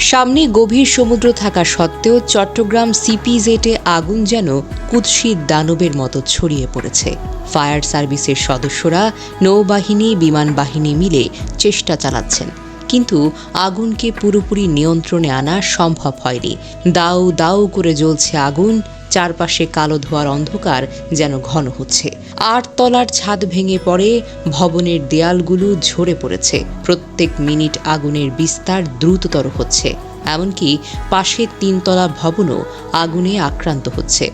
সামনে গভীর সমুদ্র থাকা সত্ত্বেও চট্টগ্রাম সিপিজেটে আগুন যেন কুৎসিত দানবের মতো ছড়িয়ে পড়েছে। ফায়ার সার্ভিসের সদস্যরা নৌবাহিনী, বিমান বাহিনী মিলে চেষ্টা চালাচ্ছেন। কিন্তু আগুনকে পুরোপুরি নিয়ন্ত্রণে আনা সম্ভব হয়নি। দাউ দাউ করে জ্বলছে আগুন, চারপাশে কালো ধোয়ার অন্ধকার যেন ঘন হচ্ছে। আট তলার ছাদ ভেঙে পড়ে, ভবনের দেয়ালগুলো ঝরে পড়েছে। প্রত্যেক মিনিট আগুনের বিস্তার দ্রুততর হচ্ছে। এমনকি পাশের তিনতলা ভবনও আগুনে আক্রান্ত হচ্ছে।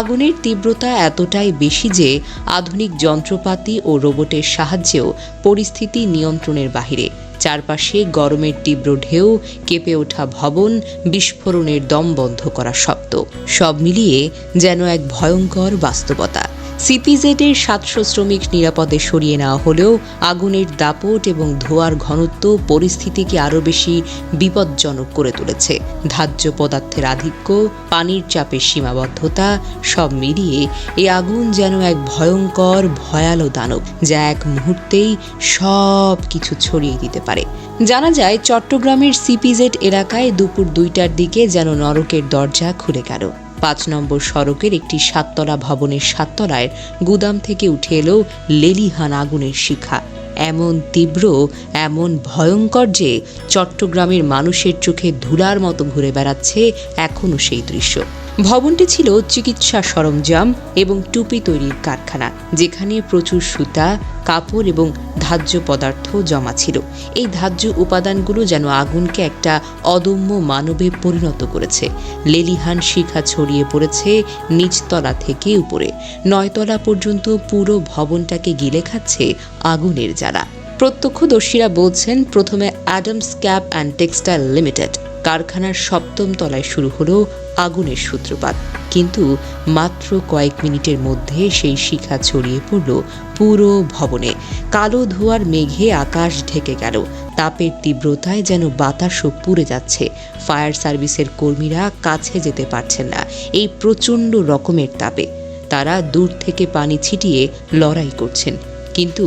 আগুনের তীব্রতা এতটাই বেশি যে আধুনিক যন্ত্রপাতি ও রোবটের সাহায্যেও পরিস্থিতি নিয়ন্ত্রণের বাহিরে। চারপাশে গরমের তীব্র ঢেউ, কেঁপে ওঠা ভবন, বিস্ফোরণের দম বন্ধ করা শব্দ সব মিলিয়ে যেন এক ভয়ঙ্কর বাস্তবতা। সিপিজেডের সাতশো শ্রমিক নিরাপদে সরিয়ে নেওয়া হলেও আগুনের দাপট এবং ধোঁয়ার ঘনত্ব পরিস্থিতিকে আরও বেশি বিপজ্জনক করে তুলেছে। ধার্য পদার্থের আধিক্য, পানির চাপের সীমাবদ্ধতা সব মিলিয়ে এই আগুন যেন এক ভয়ঙ্কর, ভয়ালো দানব যা এক মুহূর্তেই সব কিছু ছড়িয়ে দিতে পারে। জানা যায়, চট্টগ্রামের সিপিজেড এলাকায় দুপুর দুইটার দিকে যেন নরকের দরজা খুলে গেল। পাঁচ নম্বর সড়কের একটি সাততলা ভবনের সাততলায় গুদাম থেকে উঠে এলো লেলিহান আগুনের শিখা। এমন তীব্র, এমন ভয়ঙ্কর যে চট্টগ্রামের মানুষের চোখে ধুলার মতো ঘুরে বেড়াচ্ছে এখনও সেই দৃশ্য। ভবনটি ছিল চিকিৎসা সরঞ্জাম এবং টুপি তৈরির কারখানা, যেখানে প্রচুর সুতা কাপড় এবং ধার্য পদার্থ জমা ছিল। এই ধার্য উপাদানগুলো যেন আগুনকে একটা অদম্য মানবে পরিণত করেছে। লেলিহান শিখা ছড়িয়ে পড়েছে নিচতলা থেকে উপরে। নয়তলা পর্যন্ত পুরো ভবনটাকে গিলে খাচ্ছে আগুনের জ্বালা। প্রত্যক্ষদর্শীরা বলছেন, প্রথমে Adams cap and textile limited. কারখানার সপ্তম তলায় শুরু হলো আগুনের সূত্রপাত। কিন্তু মাত্র কয়েক মিনিটের মধ্যে সেই শিখা ছড়িয়ে পড়ল পুরো ভবনে। কালো ধোয়ার মেঘে আকাশ ঢেকে গেল। তাপের তীব্রতায় যেন বাতাসও পুড়ে যাচ্ছে। ফায়ার সার্ভিসের কর্মীরা কাছে যেতে পারছেন না এই প্রচণ্ড রকমের তাপে। তারা দূর থেকে পানি ছিটিয়ে লড়াই করছেন। কিন্তু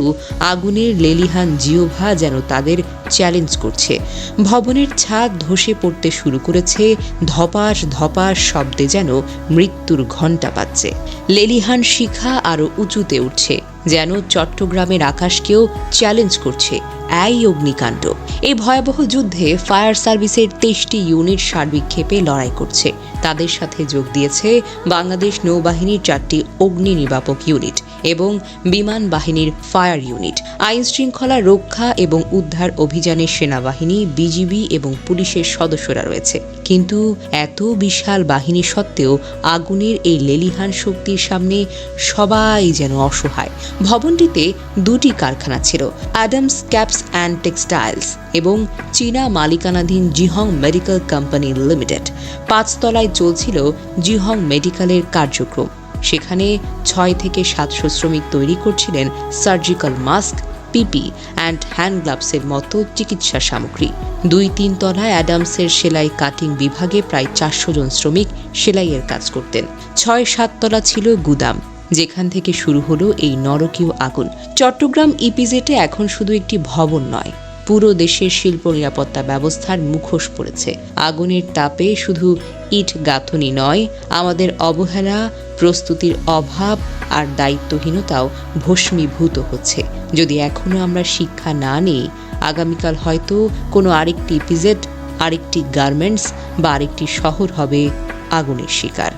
আগুনের লেলিহান জিওভা যেন তাদের চ্যালেঞ্জ করছে। ভবনের ছাদ ধসে পড়তে শুরু করেছে, ধপাস ধপাস শব্দে যেন মৃত্যুর ঘণ্টা পাচ্ছে লেলিহান শিখা আরও উঁচুতে উঠছে, যেন চট্টগ্রামের আকাশকেও চ্যালেঞ্জ করছে এই অগ্নিকাণ্ড। এই ভয়াবহ যুদ্ধে ফায়ার সার্ভিসের তেইশটি ইউনিট সার্বিক্ষেপে লড়াই করছে। তাদের সাথে যোগ দিয়েছে বাংলাদেশ নৌবাহিনীর চারটি অগ্নি নির্বাপক ইউনিট। এবং বিমান বাহিনীর ফায়ার ইউনিট আইন শৃঙ্খলা রক্ষা এবং উদ্ধার অভিযানে সেনাবাহিনী, বিজিবি এবং পুলিশের সদস্যরা রয়েছে। কিন্তু এত বিশাল বাহিনী সত্ত্বেও আগুনের এই লেলিহান শক্তির সামনে সবাই যেন অসহায়। ভবনটিতে দুটি কারখানা ছিল, অ্যাডামস ক্যাপস অ্যান্ড টেক্সটাইলস এবং চীনা মালিকানাধীন জিহং মেডিকেল কোম্পানি লিমিটেড। পাঁচতলায় চলছিল জিহং মেডিকেলের কার্যক্রম। সেখানে ছয় থেকে সাতশো শ্রমিক তৈরি করছিলেন surgical mask, PP, and hand গ্লাভসের মতো চিকিৎসা সামগ্রী। দুই তিন তলায় অ্যাডামসের সেলাই কাটিং বিভাগে প্রায় চারশো জন শ্রমিক সেলাইয়ের কাজ করতেন। ছয় সাততলা ছিল গুদাম, যেখান থেকে শুরু হলো এই নরকীয় আগুন। চট্টগ্রাম ইপিজেটে এখন শুধু একটি ভবন নয় পুরো দেশের শিল্প নিরাপত্তা ব্যবস্থার মুখোশ পড়েছে। আগুনের তাপে শুধু ইট গাঁথনি নয়, আমাদের অবহেলা, প্রস্তুতির অভাব আর দায়িত্বহীনতাও ভস্মীভূত হচ্ছে। যদি এখনও আমরা শিক্ষা না নিই, আগামীকাল হয়তো কোনো আরেকটি ইপিজেড আরেকটি গার্মেন্টস বা আরেকটি শহর হবে আগুনের শিকার।